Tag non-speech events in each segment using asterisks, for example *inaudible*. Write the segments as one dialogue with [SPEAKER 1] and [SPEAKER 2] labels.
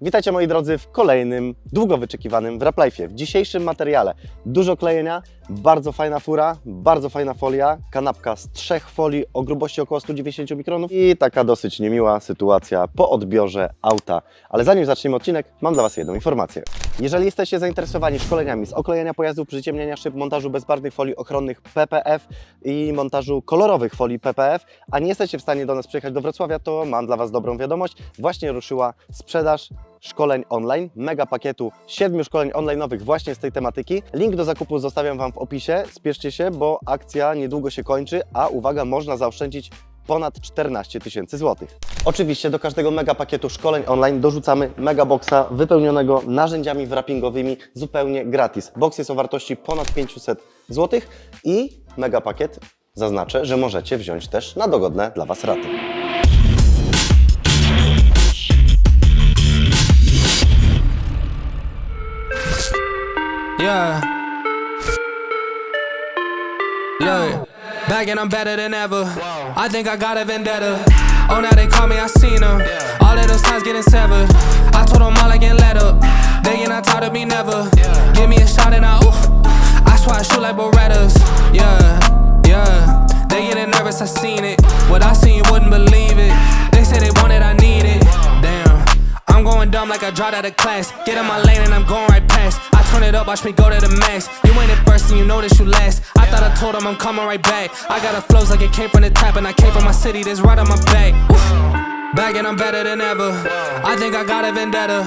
[SPEAKER 1] Witajcie moi drodzy w kolejnym, długo wyczekiwanym Wrap Life'ie. W dzisiejszym materiale dużo klejenia, bardzo fajna fura, bardzo fajna folia, kanapka z trzech folii o grubości około 190 mikronów i taka dosyć niemiła sytuacja po odbiorze auta. Ale zanim zaczniemy odcinek, mam dla Was jedną informację. Jeżeli jesteście zainteresowani szkoleniami z oklejenia pojazdów, przyciemniania szyb, montażu bezbarwnych folii ochronnych PPF i montażu kolorowych folii PPF, a nie jesteście w stanie do nas przyjechać do Wrocławia, to mam dla Was dobrą wiadomość. Właśnie ruszyła sprzedaż szkoleń online, mega pakietu siedmiu szkoleń online'owych właśnie z tej tematyki. Link do zakupu zostawiam Wam w opisie. Spieszcie się, bo akcja niedługo się kończy, a uwaga, można zaoszczędzić ponad 14 tysięcy złotych. Oczywiście do każdego mega pakietu szkoleń online dorzucamy mega boxa wypełnionego narzędziami wrappingowymi zupełnie gratis. Box jest o wartości ponad 500 złotych i mega pakiet zaznaczę, że możecie wziąć też na dogodne dla Was raty.
[SPEAKER 2] Yeah. Look, back and I'm better than ever. I think I got a vendetta. Oh, now they call me, I seen them. All of those times getting severed. I told them all I can let up. They get not tired of me never. Give me a shot and I, ooh. I swear I shoot like Berettas. Yeah, yeah. They getting nervous, I seen it. What I seen, you wouldn't believe it. They say they want it, I need it. Damn. I'm going dumb like I dropped out of class. Get in my lane and I'm going right past. Turn it up, watch me go to the max. You ain't it first and you know that you last. I thought I told him I'm coming right back. I got a flows like it came from the tap and I came from my city that's right on my back. Oof. Back and I'm better than ever. I think I got a vendetta.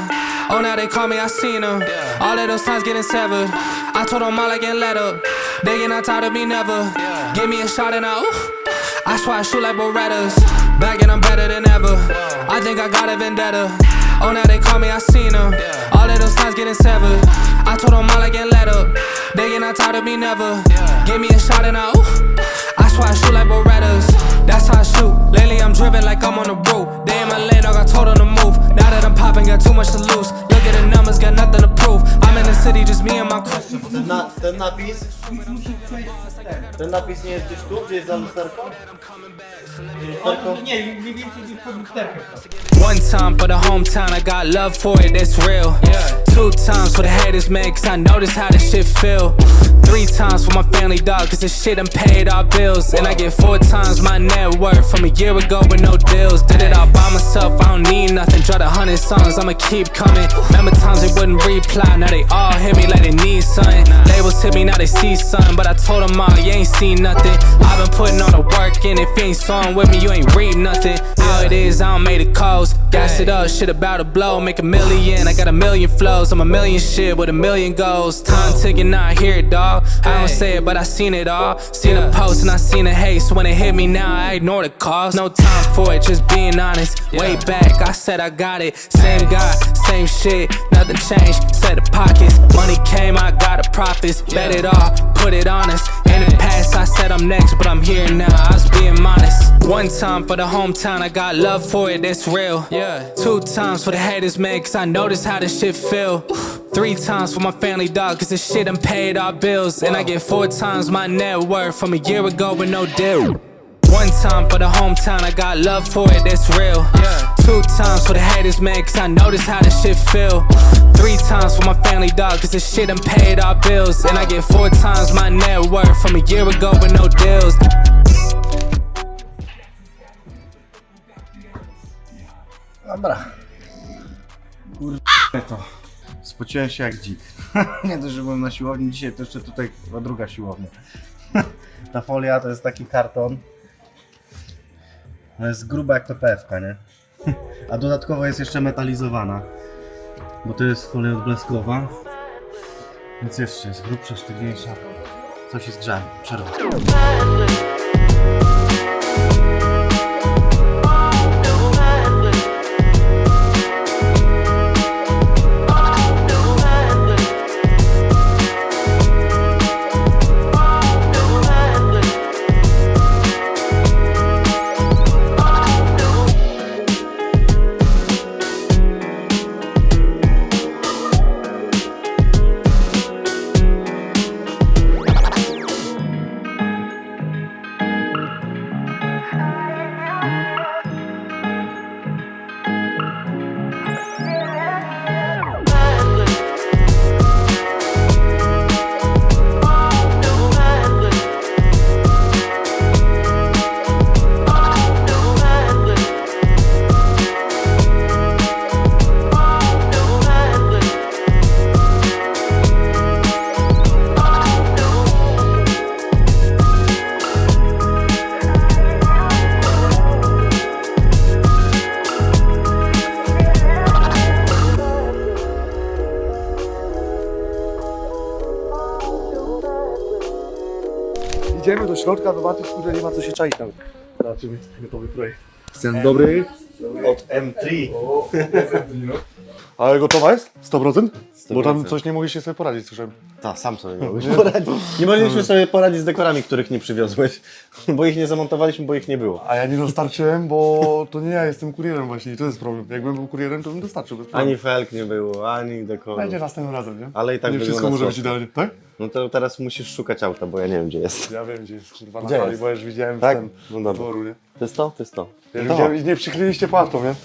[SPEAKER 2] Oh, now they call me, I seen them. All of those times getting severed. I told them all I can let up. They get not tired of me never. Give me a shot and I, ooh. I swear I shoot like Berettas. Back and I'm better than ever. I think I got a vendetta. Oh, now they call me, I seen them. All of those times getting severed. I told them all I can let up. They get not tired of me never. Give me a shot and I, ooh. I swear I shoot like Berettas. That's how I shoot. Lately I'm driven like I'm on the road. They in my lane, I got told on the move. Now that I'm popping, got too much to lose. Look at the numbers, got nothing to prove. I'm in the city, just me and my crew.
[SPEAKER 1] Ten, na, ten napis. Ten napis nie jest gdzieś tu, gdzie jest za lusterko? Lusterko?
[SPEAKER 3] Nie, mniej więcej gdzieś pod lusterkiem.
[SPEAKER 2] One time for the hometown, I got love for it, that's real. Two times for the haters, man, cause I notice how this shit feel. Three times for my family, dog, cause this shit done paid our bills. And I get four times my net worth from a year ago with no deals. Did it all by myself, I don't need nothing. Dropped a hundred songs, I'ma keep coming. Remember times they wouldn't reply, now they all hit me like they need something. Labels hit me, now they see something, but I told them all, you ain't seen nothing. I've been putting all the work, and if you ain't sawing with me, you ain't read nothing. How it is, I don't make the calls. Gas it up, shit about to blow. Make a million, I got a million flows. I'm a million shit with a million goals. Time ticking, now I hear it, dog. I don't say it, but I seen it all. Seen the post and I seen the hate. So when it hit me now, I ignore the calls. No time for it, just being honest. Way back, I said I got it. Same guy, same shit, nothing changed. Set the pockets, money came, I got the profits. Bet it all, put it on us. In the past, I said I'm next, but I'm here now. I was being honest. One time for the hometown, I got love for it, that's real. Yeah. Two times for the haters, man, cause I notice how this shit feel. Three times for my family, dog, cause this shit I'm paid our bills. And I get four times my net worth from a year ago with no deal. One time for the hometown, I got love for it, that's real. Two times for the haters, man, cause I notice how this shit feel. Three times for my family, dog, cause this shit done paid our bills. And I get four times my net worth from a year ago with no deals.
[SPEAKER 4] Dobra. Kurde to. Spociłem się jak dzik. *laughs* Nie dość, że byłem na siłowni, dzisiaj to jeszcze tutaj chyba druga siłownia. *laughs* Ta folia to jest taki karton. Ona jest gruba jak PPF, nie? A dodatkowo jest jeszcze metalizowana. Bo to jest folia odblaskowa. Więc jeszcze jest grubsza, sztywniejsza. Coś jest grzane. Przerwa.
[SPEAKER 5] Idziemy do środka zobaczyć, kurde, nie ma co się czaić nawet. Zobaczymy gotowy projekt. Dzień dobry.
[SPEAKER 1] Od M3. *laughs*
[SPEAKER 5] Ale gotowa jest? 100%? Bo tam
[SPEAKER 1] 100%.
[SPEAKER 5] coś nie mogłeś się sobie poradzić, słyszałem.
[SPEAKER 1] Tak, sam sobie nie mogłeś *laughs* poradzić. Nie mogliśmy sobie poradzić z dekorami, których nie przywiozłeś, *laughs* bo ich nie zamontowaliśmy, bo ich nie było.
[SPEAKER 5] A ja nie dostarczyłem, bo to nie ja jestem kurierem właśnie i to jest problem. Jakbym był kurierem, to bym dostarczył bez problemu.
[SPEAKER 1] Ani felk nie było, ani dekoru.
[SPEAKER 5] Będzie następnym razem, nie?
[SPEAKER 1] Ale i tak
[SPEAKER 5] nie wszystko może być
[SPEAKER 1] słodko.
[SPEAKER 5] idealnie, tak?
[SPEAKER 1] No to teraz musisz szukać auta, bo ja nie wiem gdzie jest.
[SPEAKER 5] Ja wiem, gdzie jest kurwa na
[SPEAKER 1] Gdzie
[SPEAKER 5] hali,
[SPEAKER 1] jest?
[SPEAKER 5] bo już widziałem
[SPEAKER 1] Tak?
[SPEAKER 5] ten
[SPEAKER 1] No dobra.
[SPEAKER 5] dworu, nie?
[SPEAKER 1] To jest to? To jest to.
[SPEAKER 5] Ja
[SPEAKER 1] No.
[SPEAKER 5] widziałem i nie przykleiliście płatką, nie?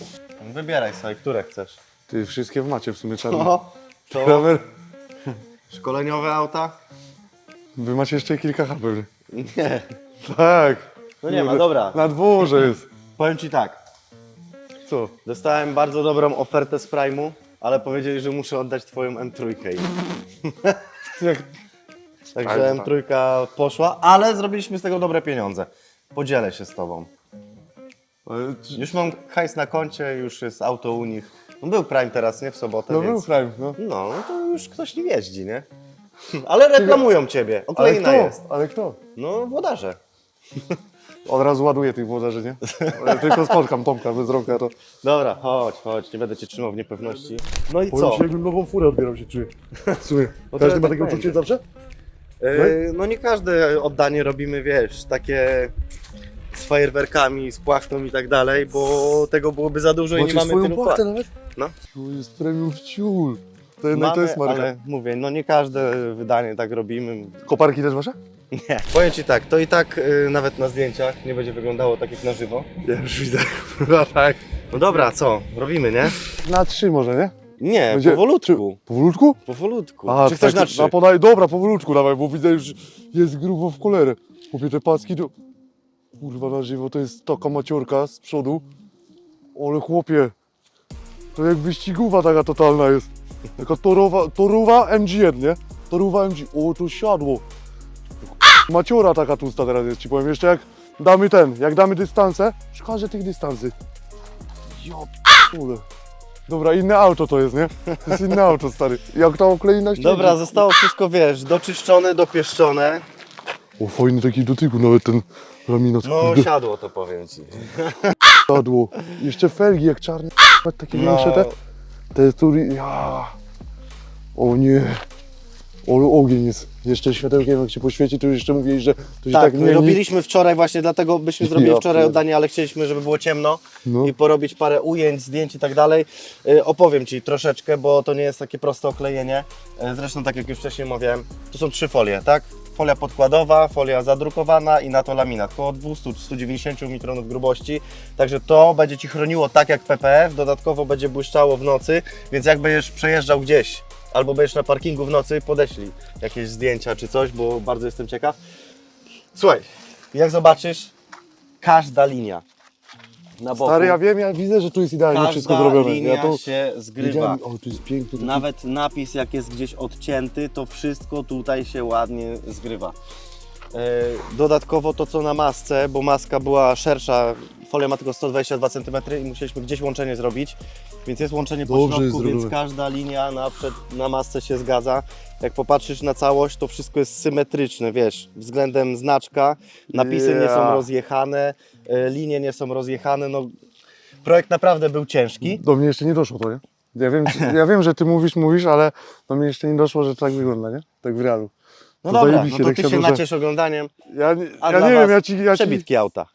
[SPEAKER 1] Wybieraj sobie, które chcesz.
[SPEAKER 5] Ty, wszystkie w macie w sumie czarne.
[SPEAKER 1] No, to
[SPEAKER 5] Kramer, *laughs*
[SPEAKER 1] szkoleniowe auta?
[SPEAKER 5] Wy macie jeszcze kilka H pewnie.
[SPEAKER 1] Nie.
[SPEAKER 5] Tak.
[SPEAKER 1] No nie ma, dobra.
[SPEAKER 5] Na dworze jest.
[SPEAKER 1] Powiem Ci tak,
[SPEAKER 5] Co?
[SPEAKER 1] dostałem bardzo dobrą ofertę z Prime'u, ale powiedzieli, że muszę oddać Twoją M3. *laughs* Także
[SPEAKER 5] tak.
[SPEAKER 1] M3 poszła, ale zrobiliśmy z tego dobre pieniądze. Podzielę się z Tobą. Już mam hajs na koncie, już jest auto u nich. No był Prime teraz, nie? W sobotę,
[SPEAKER 5] No był
[SPEAKER 1] więc...
[SPEAKER 5] Prime, no.
[SPEAKER 1] No, no to już ktoś nie jeździ, nie? Ale reklamują Ciebie,
[SPEAKER 5] Ale kto?
[SPEAKER 1] jest.
[SPEAKER 5] Ale kto?
[SPEAKER 1] No, włodarze. *laughs*
[SPEAKER 5] Od razu ładuję tych włodarzy, nie? Ja *laughs* tylko spotkam Tomka bez rąka, to...
[SPEAKER 1] Dobra, chodź, chodź, nie będę Cię trzymał w niepewności. No i
[SPEAKER 5] Powiem
[SPEAKER 1] co?
[SPEAKER 5] ci, jakbym nową furę odbierał się czuję. Słuchaj, *laughs*
[SPEAKER 1] No
[SPEAKER 5] każdy
[SPEAKER 1] to
[SPEAKER 5] ma
[SPEAKER 1] tak
[SPEAKER 5] takie
[SPEAKER 1] będzie.
[SPEAKER 5] uczucie zawsze?
[SPEAKER 1] Yy, no nie każde oddanie robimy, wiesz, takie z fajerwerkami, z płachtą i tak dalej, bo tego byłoby za dużo i nie
[SPEAKER 5] Macie
[SPEAKER 1] mamy
[SPEAKER 5] swoją
[SPEAKER 1] tylu
[SPEAKER 5] płachtę nawet?
[SPEAKER 1] No.
[SPEAKER 5] To jest premium ciul. To jednak to
[SPEAKER 1] Mamy,
[SPEAKER 5] jest marka.
[SPEAKER 1] ale mówię, no nie każde wydanie tak robimy.
[SPEAKER 5] Koparki też wasze?
[SPEAKER 1] Nie. Powiem Ci tak, to i tak y, nawet na zdjęciach nie będzie wyglądało tak jak na żywo.
[SPEAKER 5] Ja już widzę. *laughs* Chyba tak.
[SPEAKER 1] No dobra, co? Robimy, nie?
[SPEAKER 5] Na trzy może, nie?
[SPEAKER 1] Nie,
[SPEAKER 5] Będzie-
[SPEAKER 1] powolutku.
[SPEAKER 5] Powolutku?
[SPEAKER 1] Powolutku.
[SPEAKER 5] A,
[SPEAKER 1] Czy chcesz
[SPEAKER 5] tak,
[SPEAKER 1] na trzy?
[SPEAKER 5] Podaj, dobra, powolutku dawaj, bo widzę już jest grubo w kolerę. Kupię te paski do... Kurwa na żywo, to jest taka maciorka z przodu. Ale chłopie, to jak wyścigówa taka totalna jest. Taka torowa, toruwa MG1, nie? Toruwa MG, o to siadło. Maciora taka tłusta teraz jest, ci powiem. Jeszcze jak damy ten, jak damy dystanse, szkoda tych dystansy. Ja p***ule. Dobra, inne auto to jest, nie? To jest inne auto, stary. Jak ta okleina ścięgnie.
[SPEAKER 1] Dobra, zostało wszystko, wiesz, doczyszczone, dopieszczone.
[SPEAKER 5] O, fajny taki dotyku, nawet ten laminat.
[SPEAKER 1] No siadło to powiem Ci.
[SPEAKER 5] siadło. Jeszcze felgi jak czarne, takie
[SPEAKER 1] No,
[SPEAKER 5] większe te. Te tury, ja. O nie. Ale ogień jest. Jeszcze światełkiem jak się poświeci, to jeszcze mówili, że to się
[SPEAKER 1] tak,
[SPEAKER 5] tak,
[SPEAKER 1] robiliśmy wczoraj właśnie, dlatego byśmy zrobili
[SPEAKER 5] Ja
[SPEAKER 1] wczoraj
[SPEAKER 5] pierd-
[SPEAKER 1] oddanie, ale chcieliśmy, żeby było ciemno
[SPEAKER 5] No.
[SPEAKER 1] i porobić parę ujęć, zdjęć i tak dalej. Y, opowiem Ci troszeczkę, bo to nie jest takie proste oklejenie. Y, zresztą tak jak już wcześniej mówiłem, to są trzy folie, tak? Folia podkładowa, folia zadrukowana i na to laminat. Około 200-190 mikronów grubości. Także to będzie Ci chroniło tak jak PPF, dodatkowo będzie błyszczało w nocy, więc jak będziesz przejeżdżał gdzieś albo będziesz na parkingu w nocy, podeślij jakieś zdjęcia czy coś, bo bardzo jestem ciekaw. Słuchaj, jak zobaczysz, każda linia na boku,
[SPEAKER 5] Stary, ja wiem, ja widzę, że tu jest idealnie
[SPEAKER 1] każda
[SPEAKER 5] wszystko zrobione.
[SPEAKER 1] linia
[SPEAKER 5] Ja to
[SPEAKER 1] się zgrywa.
[SPEAKER 5] widziałem, o, to jest piękny. taki-
[SPEAKER 1] Nawet napis jak jest gdzieś odcięty, to wszystko tutaj się ładnie zgrywa. E, Dodatkowo to co na masce, bo maska była szersza, folia ma tylko 122 cm i musieliśmy gdzieś łączenie zrobić, więc jest łączenie po
[SPEAKER 5] Dobrze
[SPEAKER 1] środku,
[SPEAKER 5] jest
[SPEAKER 1] więc
[SPEAKER 5] zrobione.
[SPEAKER 1] każda linia na, przed, na masce się zgadza. Jak popatrzysz na całość, to wszystko jest symetryczne, wiesz, względem znaczka, napisy nie są
[SPEAKER 5] Ja.
[SPEAKER 1] rozjechane, linie nie są rozjechane, no projekt naprawdę był ciężki.
[SPEAKER 5] Do mnie jeszcze nie doszło to, nie? Ja wiem, ja wiem, że ty mówisz, mówisz, ale do mnie jeszcze nie doszło, że tak wygląda, nie? Tak w realu.
[SPEAKER 1] No
[SPEAKER 5] To
[SPEAKER 1] dobra, no to
[SPEAKER 5] tak
[SPEAKER 1] ty
[SPEAKER 5] się
[SPEAKER 1] naciesz oglądaniem.
[SPEAKER 5] Ja, nie- ja nie
[SPEAKER 1] was
[SPEAKER 5] wiem, ja ci... Ja ci...
[SPEAKER 1] Przebitki auta.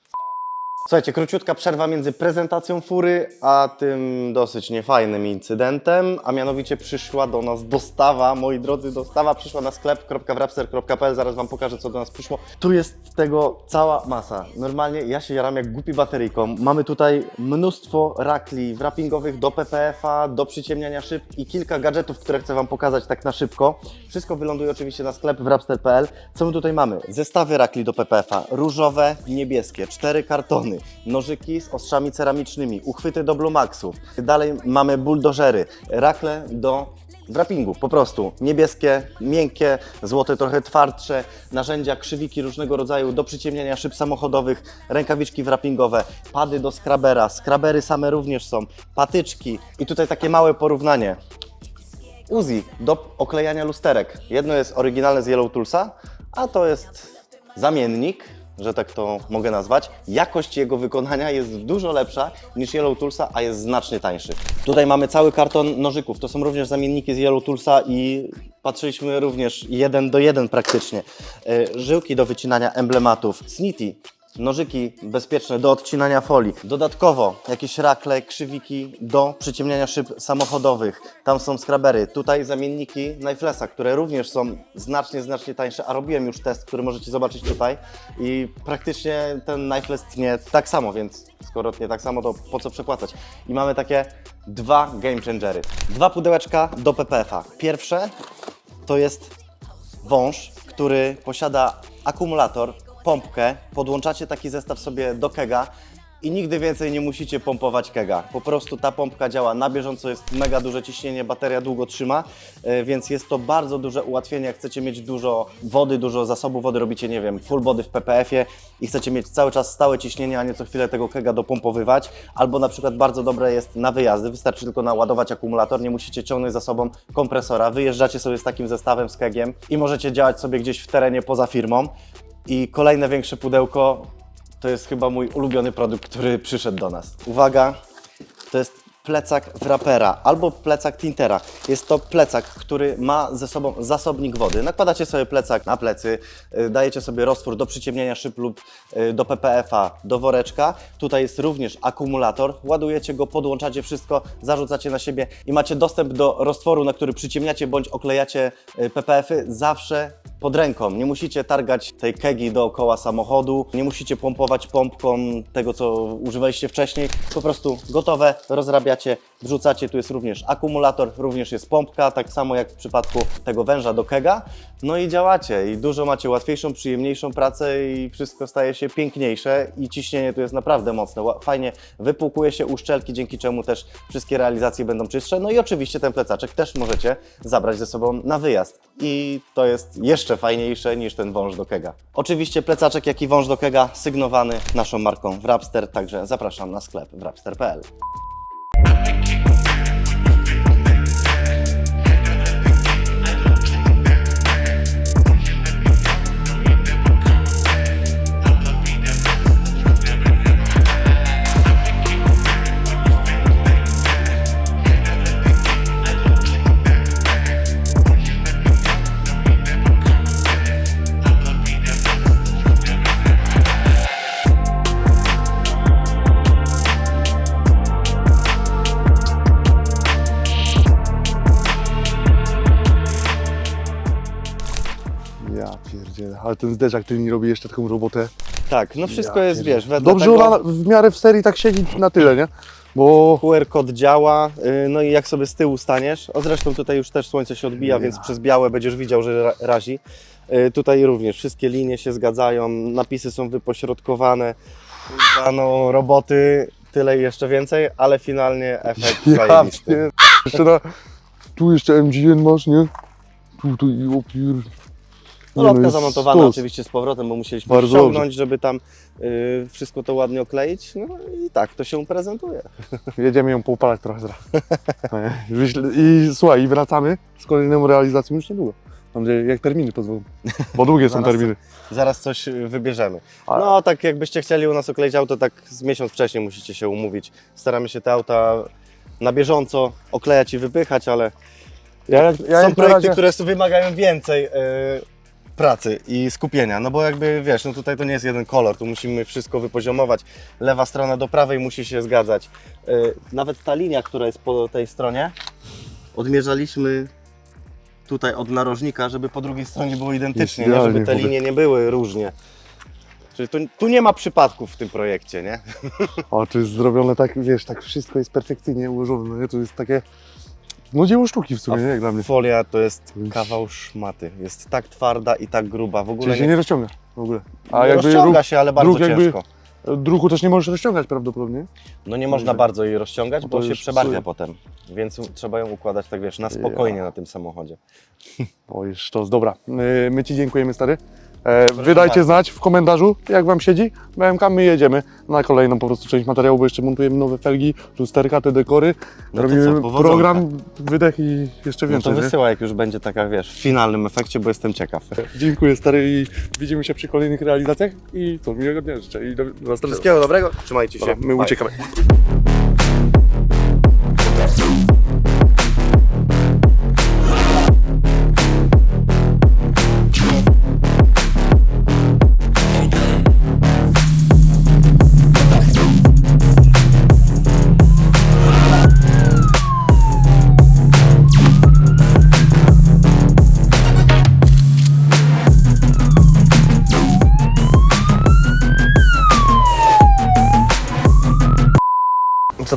[SPEAKER 1] Słuchajcie, króciutka przerwa między prezentacją fury, a tym dosyć niefajnym incydentem, a mianowicie przyszła do nas dostawa, moi drodzy, dostawa przyszła na sklep.wrapster.pl, zaraz Wam pokażę, co do nas przyszło. Tu jest tego cała masa. Normalnie ja się jaram jak głupi bateryjką. Mamy tutaj mnóstwo rakli wrappingowych do PPF-a, do przyciemniania szyb i kilka gadżetów, które chcę Wam pokazać tak na szybko. Wszystko wyląduje oczywiście na sklep wrapster.pl. Co my tutaj mamy? Zestawy rakli do PPF-a, różowe, niebieskie, cztery kartony, nożyki z ostrzami ceramicznymi, uchwyty do Blumaxów. Dalej mamy buldożery, rakle do wrappingu, po prostu niebieskie, miękkie, złote trochę twardsze, narzędzia, krzywiki różnego rodzaju do przyciemniania szyb samochodowych, rękawiczki wrappingowe, pady do skrabera, skrabery same również są, patyczki i tutaj takie małe porównanie. Uzi do oklejania lusterek. Jedno jest oryginalne z Yellow Toolsa, a to jest zamiennik, że tak to mogę nazwać. Jakość jego wykonania jest dużo lepsza niż Yellow Toolsa, a jest znacznie tańszy. Tutaj mamy cały karton nożyków. To są również zamienniki z Yellow Toolsa i patrzyliśmy również jeden do jeden praktycznie. E, Żyłki do wycinania emblematów. Snitty. Nożyki bezpieczne do odcinania folii. Dodatkowo jakieś rakle, krzywiki do przyciemniania szyb samochodowych. Tam są skrabery. Tutaj zamienniki Kniflessa, które również są znacznie, znacznie tańsze, a robiłem już test, który możecie zobaczyć tutaj i praktycznie ten Knifless tnie tak samo, więc skoro tnie tak samo, to po co przepłacać? I mamy takie dwa game changery. Dwa pudełeczka do PPF-a. Pierwsze to jest wąż, który posiada akumulator, pompkę, podłączacie taki zestaw sobie do kega i nigdy więcej nie musicie pompować kega. Po prostu ta pompka działa na bieżąco, jest mega duże ciśnienie, bateria długo trzyma, e, więc jest to bardzo duże ułatwienie. Jak chcecie mieć dużo wody, dużo zasobu wody, robicie, nie wiem, full body w PPF-ie i chcecie mieć cały czas stałe ciśnienie, a nie co chwilę tego kega dopompowywać, albo na przykład bardzo dobre jest na wyjazdy, wystarczy tylko naładować akumulator, nie musicie ciągnąć za sobą kompresora, wyjeżdżacie sobie z takim zestawem, z kegiem i możecie działać sobie gdzieś w terenie poza firmą. I kolejne większe pudełko to jest chyba mój ulubiony produkt, który przyszedł do nas. Uwaga, to jest plecak wrapera albo plecak tintera. Jest to plecak, który ma ze sobą zasobnik wody. Nakładacie sobie plecak na plecy, y, dajecie sobie roztwór do przyciemniania szyb lub y, do PPF-a, do woreczka. Tutaj jest również akumulator. Ładujecie go, podłączacie wszystko, zarzucacie na siebie i macie dostęp do roztworu, na który przyciemniacie bądź oklejacie y, PPF-y zawsze pod ręką. Nie musicie targać tej kegi dookoła samochodu, nie musicie pompować pompką tego, co używaliście wcześniej. Po prostu gotowe, rozrabiacie, wrzucacie. Tu jest również akumulator, również jest pompka, tak samo jak w przypadku tego węża do kega. No i działacie i dużo macie łatwiejszą, przyjemniejszą pracę i wszystko staje się piękniejsze i ciśnienie tu jest naprawdę mocne. Fajnie wypłukuje się uszczelki, dzięki czemu też wszystkie realizacje będą czystsze. No i oczywiście ten plecaczek też możecie zabrać ze sobą na wyjazd. I to jest jeszcze fajniejsze niż ten wąż do kega. Oczywiście plecaczek, jak i wąż do kega sygnowany naszą marką Wrapster, także zapraszam na sklep wrapster.pl.
[SPEAKER 5] pierdzielę, ale ten zderzak, mi robi jeszcze taką robotę.
[SPEAKER 1] Tak, no wszystko
[SPEAKER 5] Ja
[SPEAKER 1] jest,
[SPEAKER 5] pierdzielę.
[SPEAKER 1] wiesz, wedle
[SPEAKER 5] Dobrze
[SPEAKER 1] tego...
[SPEAKER 5] ona w miarę w serii tak siedzi na tyle, nie? Bo
[SPEAKER 1] QR kod działa, y, no i jak sobie z tyłu staniesz, o zresztą tutaj już też słońce się odbija, więc przez białe będziesz widział, że ra- razi. Y, Tutaj również wszystkie linie się zgadzają, napisy są wypośrodkowane, Kurwa, no roboty tyle i jeszcze więcej, ale finalnie efekt
[SPEAKER 5] ja
[SPEAKER 1] zajebisty.
[SPEAKER 5] pier... jeszcze na... Tu jeszcze MGN masz, nie? Tutaj, o pier...
[SPEAKER 1] No, lotka zamontowana
[SPEAKER 5] sztos.
[SPEAKER 1] oczywiście z powrotem, bo musieliśmy
[SPEAKER 5] Bardzo
[SPEAKER 1] ściągnąć, żeby tam y, wszystko to ładnie okleić. No i tak to się prezentuje. *laughs*
[SPEAKER 5] Jedziemy ją poupalać trochę zaraz. *laughs* I słuchaj, i wracamy z kolejną realizacją już niedługo. Mam nadzieję, jak terminy pozwolą. Bo długie są *laughs* terminy.
[SPEAKER 1] Zaraz coś y, wybierzemy. No tak jakbyście chcieli u nas okleić auto, tak z miesiąc wcześniej musicie się umówić. Staramy się te auta na bieżąco oklejać i wypychać, ale
[SPEAKER 5] Ja, jak, ja
[SPEAKER 1] są projekty,
[SPEAKER 5] razie...
[SPEAKER 1] które wymagają więcej y, pracy i skupienia. No bo jakby wiesz, no tutaj to nie jest jeden kolor, tu musimy wszystko wypoziomować. Lewa strona do prawej musi się zgadzać. Y, nawet ta linia, która jest po tej stronie, odmierzaliśmy tutaj od narożnika, żeby po drugiej stronie było identycznie, nie? Żeby te linie nie były różnie. Czyli tu, tu nie ma przypadków w tym projekcie, nie?
[SPEAKER 5] O, to jest zrobione tak, wiesz, tak wszystko jest perfekcyjnie ułożone, nie? To jest takie... No dzieło sztuki w sumie, nie? Jak dla mnie.
[SPEAKER 1] Folia to jest kawał szmaty. Jest tak twarda i tak gruba. W ogóle
[SPEAKER 5] Czyli się
[SPEAKER 1] nie,
[SPEAKER 5] nie rozciąga w ogóle.
[SPEAKER 1] A
[SPEAKER 5] A jakby
[SPEAKER 1] rozciąga się, ale bardzo
[SPEAKER 5] druk jakby-
[SPEAKER 1] ciężko.
[SPEAKER 5] druku też nie możesz rozciągać prawdopodobnie.
[SPEAKER 1] No nie można
[SPEAKER 5] Dobrze.
[SPEAKER 1] bardzo jej rozciągać,
[SPEAKER 5] No
[SPEAKER 1] bo
[SPEAKER 5] to
[SPEAKER 1] się
[SPEAKER 5] już
[SPEAKER 1] przebarwia potem. Więc trzeba ją układać tak wiesz, na spokojnie na tym samochodzie.
[SPEAKER 5] O, jest sztos. Dobra, my, my Ci dziękujemy, stary. E, wydajcie
[SPEAKER 1] bardzo.
[SPEAKER 5] znać w komentarzu, jak Wam siedzi BMK. My jedziemy na kolejną po prostu część materiału, bo jeszcze montujemy nowe felgi, lusterka, te dekory.
[SPEAKER 1] No to
[SPEAKER 5] Robimy
[SPEAKER 1] co, powodzonka.
[SPEAKER 5] program, wydech i jeszcze
[SPEAKER 1] No
[SPEAKER 5] więcej.
[SPEAKER 1] to
[SPEAKER 5] nie?
[SPEAKER 1] wysyła, jak już będzie taka, wiesz, w finalnym efekcie, bo jestem ciekaw.
[SPEAKER 5] Dziękuję stary i widzimy się przy kolejnych realizacjach i co, miłego dnia życzę i do, do następnego.
[SPEAKER 1] Wszystkiego dobrego, trzymajcie się.
[SPEAKER 5] Dobra, my
[SPEAKER 1] Bye.
[SPEAKER 5] uciekamy.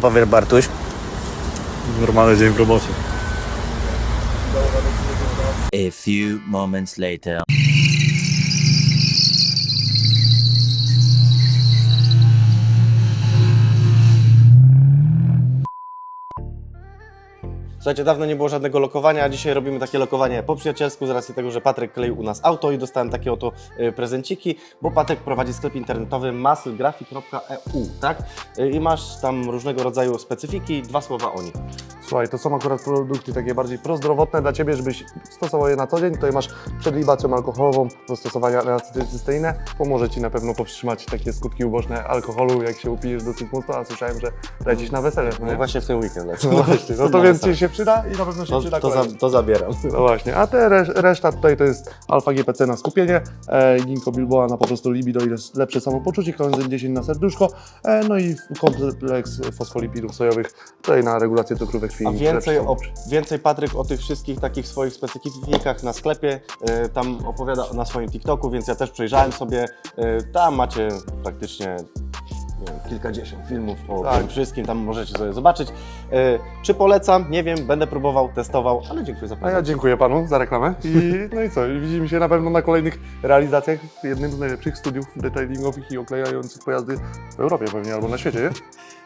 [SPEAKER 1] Co powiesz Bartuś?
[SPEAKER 5] Normalny dzień w robocie.
[SPEAKER 6] A few moments later.
[SPEAKER 1] Słuchajcie, dawno nie było żadnego lokowania, a dzisiaj robimy takie lokowanie po przyjacielsku z racji tego, że Patryk kleił u nas auto i dostałem takie oto y, prezenciki, bo Patryk prowadzi sklep internetowy musclegraphic.eu, tak? Y, I masz tam różnego rodzaju specyfiki, dwa słowa o nich.
[SPEAKER 5] Słuchaj, to są akurat produkty takie bardziej prozdrowotne dla Ciebie, żebyś stosował je na co dzień. Tutaj masz przed libacją alkoholową do stosowania acetylcysteinę. Pomoże Ci na pewno powstrzymać takie skutki uboczne alkoholu, jak się upijesz dosyć mocno, a słyszałem, że lecisz na wesele, no
[SPEAKER 1] No
[SPEAKER 5] nie?
[SPEAKER 1] właśnie w ten weekend lecę. *laughs*
[SPEAKER 5] No właśnie, no to więc. Ci się przyda i na pewno się
[SPEAKER 1] to,
[SPEAKER 5] przyda
[SPEAKER 1] to, za, to zabieram.
[SPEAKER 5] No właśnie, a te resz- reszta tutaj to jest alfa GPC na skupienie, e, ginkgo bilboa na po prostu libido i lep- lepsze samopoczucie, koenzym 10 na serduszko, e, no i kompleks fosfolipidów sojowych tutaj na regulację cukru we krwi.
[SPEAKER 1] A więcej, o, więcej Patryk o tych wszystkich takich swoich specyfikach na sklepie y, tam opowiada na swoim TikToku, więc ja też przejrzałem sobie. Y, tam macie praktycznie nie wiem, kilkadziesiąt filmów o
[SPEAKER 5] Tak.
[SPEAKER 1] tym wszystkim, tam możecie sobie zobaczyć. Y, czy polecam? Nie wiem, będę próbował, testował, ale dziękuję za
[SPEAKER 5] A ja
[SPEAKER 1] prezent.
[SPEAKER 5] dziękuję panu za reklamę i *laughs* no i co, i widzimy się na pewno na kolejnych realizacjach w jednym z najlepszych studiów detailingowych i oklejających pojazdy w Europie pewnie albo na świecie, nie?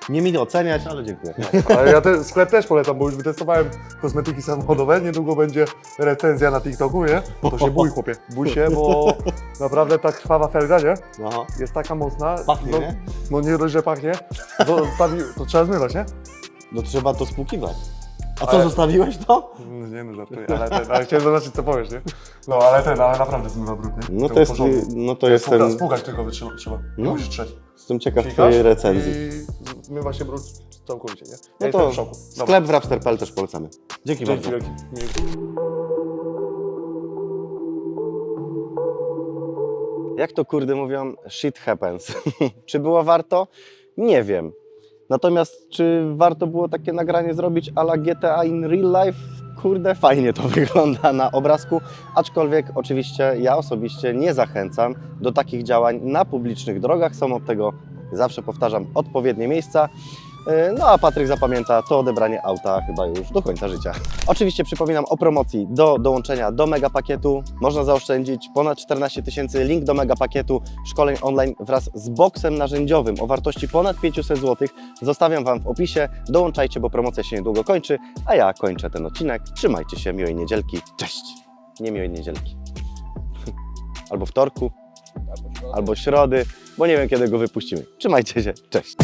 [SPEAKER 1] Nie mi oceniać, ale dziękuję.
[SPEAKER 5] Ale ja te, sklep też polecam, bo już wytestowałem kosmetyki samochodowe, niedługo będzie recenzja na TikToku, nie? To się bój chłopie, bój się, bo naprawdę ta krwawa felga, nie?
[SPEAKER 1] No,
[SPEAKER 5] Jest taka mocna.
[SPEAKER 1] Pachnie,
[SPEAKER 5] no,
[SPEAKER 1] nie?
[SPEAKER 5] No nie dość, że pachnie, zostawi, to trzeba zmywać, nie?
[SPEAKER 1] no trzeba to spłukiwać. A co,
[SPEAKER 5] Ale-
[SPEAKER 1] zostawiłeś to?
[SPEAKER 5] No Nie no, żartuję, ale, ten, ale chciałem zobaczyć co powiesz, nie? No ale ten, ale naprawdę zmywa brud, nie?
[SPEAKER 1] No to jest, no to jestem,
[SPEAKER 5] Spłukać, spłukać tylko trzeba, trzeba.
[SPEAKER 1] No.
[SPEAKER 5] No. musisz trzeć.
[SPEAKER 1] jestem ciekaw
[SPEAKER 5] Klikasz
[SPEAKER 1] Twojej recenzji.
[SPEAKER 5] I zmywa się brud całkowicie, nie? Ja
[SPEAKER 1] No
[SPEAKER 5] jestem
[SPEAKER 1] to
[SPEAKER 5] w szoku. Dobra.
[SPEAKER 1] sklep w rapster.pl też polecamy. Dzięki,
[SPEAKER 5] Dzięki
[SPEAKER 1] bardzo.
[SPEAKER 5] wielkie. Dzięki.
[SPEAKER 1] Jak to kurde mówią, shit happens. *laughs* czy było warto? Nie wiem. Natomiast czy warto było takie nagranie zrobić a la GTA in real life? Kurde, fajnie to *laughs* wygląda na obrazku, aczkolwiek oczywiście ja osobiście nie zachęcam do takich działań na publicznych drogach. Są od tego, zawsze powtarzam, odpowiednie miejsca. Yy, No a Patryk zapamięta to odebranie auta chyba już do końca życia. Oczywiście przypominam o promocji do dołączenia do mega pakietu. Można zaoszczędzić ponad 14 tysięcy. Link do mega pakietu szkoleń online wraz z boksem narzędziowym o wartości ponad 500 zł. Zostawiam Wam w opisie. Dołączajcie, bo promocja się niedługo kończy. A ja kończę ten odcinek. Trzymajcie się, miłej niedzielki. Cześć! Nie miłej niedzielki. *laughs* Albo wtorku, albo środy, bo nie wiem kiedy go wypuścimy. Trzymajcie się, cześć!